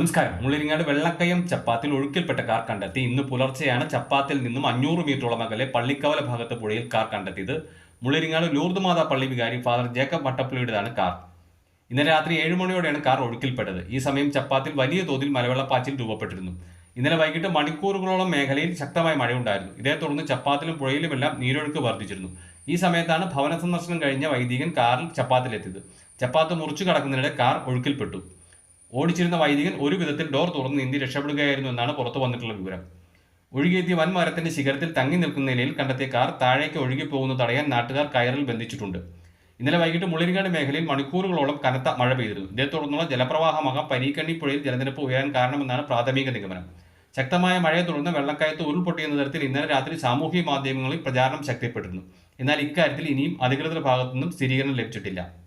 നമസ്കാരം. മുള്ളിരിങ്ങാട് വെള്ളക്കയം ചപ്പാത്തിൽ ഒഴുക്കിൽപ്പെട്ട കാർ കണ്ടെത്തി. ഇന്ന് പുലർച്ചെയാണ് ചപ്പാത്തിൽ നിന്നും അഞ്ഞൂറ് മീറ്ററോളം അകലെ പള്ളിക്കവല ഭാഗത്ത് പുഴയിൽ കാർ കണ്ടെത്തിയത്. മുള്ളിരിങ്ങാട് ലൂർദ് മാതാ പള്ളി വികാരി ഫാദർ ജേക്കബ് വട്ടപ്പള്ളിയുടേതാണ് കാർ. ഇന്നലെ രാത്രി ഏഴ് മണിയോടെയാണ് കാർ ഒഴുക്കിൽപ്പെട്ടത്. ഈ സമയം ചപ്പാത്തിൽ വലിയ തോതിൽ മലവെള്ളപ്പാച്ചിൽ രൂപപ്പെട്ടിരുന്നു. ഇന്നലെ വൈകിട്ട് മണിക്കൂറുകളോളം മേഖലയിൽ ശക്തമായ മഴയുണ്ടായിരുന്നു. ഇതേ തുടർന്ന് ചപ്പാത്തിലും പുഴയിലുമെല്ലാം നീരൊഴുക്ക് വർദ്ധിച്ചിരുന്നു. ഈ സമയത്താണ് ഭവന സന്ദർശനം കഴിഞ്ഞ വൈദികൻ കാറിൽ ചപ്പാത്തിലെത്തിയത്. ചപ്പാത്ത് മുറിച്ചു കടക്കുന്നതിനിടെ കാർ ഒഴുക്കിൽപ്പെട്ടു. ഓടിച്ചിരുന്ന വൈദികൻ ഒരു വിധത്തിൽ ഡോർ തുറന്ന് നീന്തി രക്ഷപ്പെടുകയായിരുന്നു എന്നാണ് പുറത്തു വന്നിട്ടുള്ള വിവരം. ഒഴുകിയെത്തിയ വൻ മരത്തിന്റെ ശിഖരത്തിൽ തങ്ങി നിൽക്കുന്ന നിലയിൽ കണ്ടെത്തിയ കാർ താഴേക്ക് ഒഴുകി പോകുന്നത് തടയാൻ നാട്ടുകാർ കയറിൽ ബന്ധിച്ചിട്ടുണ്ട്. ഇന്നലെ വൈകിട്ട് മുള്ളിരിങ്ങാട് മേഖലയിൽ മണിക്കൂറുകളോളം കനത്ത മഴ പെയ്തിരുന്നു. ഇതേ തുടർന്നുള്ള ജലപ്രവാഹമാകാം പരീക്കണ്ണി പുഴയിൽ ജലനിരപ്പ് ഉയരാൻ കാരണമെന്നാണ് പ്രാഥമിക നിഗമനം. ശക്തമായ മഴയെ തുടർന്ന് വെള്ളക്കയത്ത് ഉരുൾപൊട്ടിയെന്ന തരത്തിൽ ഇന്നലെ രാത്രി സാമൂഹ്യ മാധ്യമങ്ങളിൽ പ്രചാരണം ശക്തിപ്പെട്ടിരുന്നു. എന്നാൽ ഇക്കാര്യത്തിൽ ഇനിയും അധികൃതരുടെ ഭാഗത്തുനിന്നും സ്ഥിരീകരണം ലഭിച്ചിട്ടില്ല.